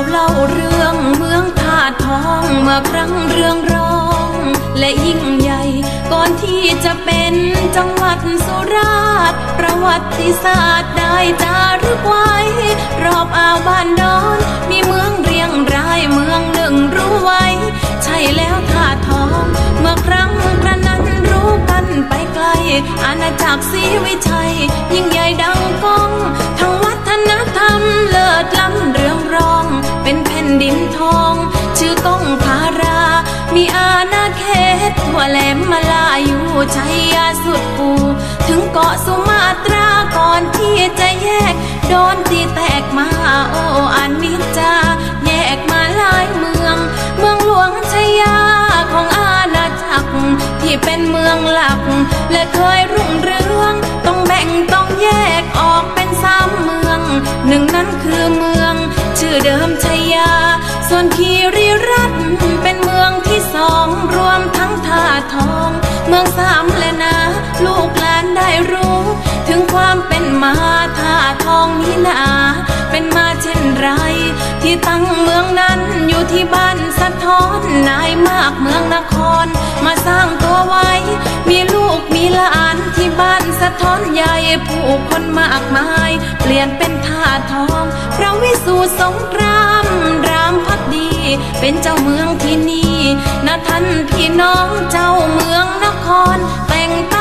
าวเล่าเรื่องเมืองธาตุทองเมื่อครั้งเรื่องร้อง และยิ่งใหญ่ก่อนที่จะเป็นจังหวัดสุราษฎร์ประวัติศาสตร์ได้จารึกไว้ รอบอ่าวบ้านดอนมีเมืองเรียงรายเมืองหนึ่งรู้ไว้ ใช่แล้วธาตุทอง เมื่อครั้งกระนั้นรู้กันไปไกล อาณาจักรศรีวิชัยยิ่ง ดินทอง ชื่อก้องพารา มีอาณาเขตทั่วแหลมมาลาอยู่ชัยยาสุดปู ถึงเกาะสุมาตราก่อนที่จะแยก โดนตีแตกมาโอ้อานิจจา แยกมาหลายเมือง เมืองหลวงชัยยาของอาณาจักร ที่เป็นเมืองหลัก และเคยรุ่งเรืองต้องแบ่งต้องแยกออกเป็นสามเมือง หนึ่งนั้นคือเมือง ชื่อเดิมชัย ยาส่วนคีรีรัตเป็นเมืองที่สองรวมทั้งท่าทอง เมืองสามและนะลูกหลานได้รู้ ถึงความเป็นมาท่าทองนี้นาเป็นมาเช่นไร ที่ตั้งเมืองนั้นอยู่ที่บ้านสะท้อนนายมากเมืองนคร มาสร้างตัวไว้ มีลูกมีหลานที่บ้านสะท้อนใหญ่ผู้คนมากมาย เปลี่ยนเป็นท่าทองพระวิสูตรสงครามรามพักดี เป็นเจ้าเมืองที่นี่นะท่านพี่น้องเจ้าเมืองนครแต่งต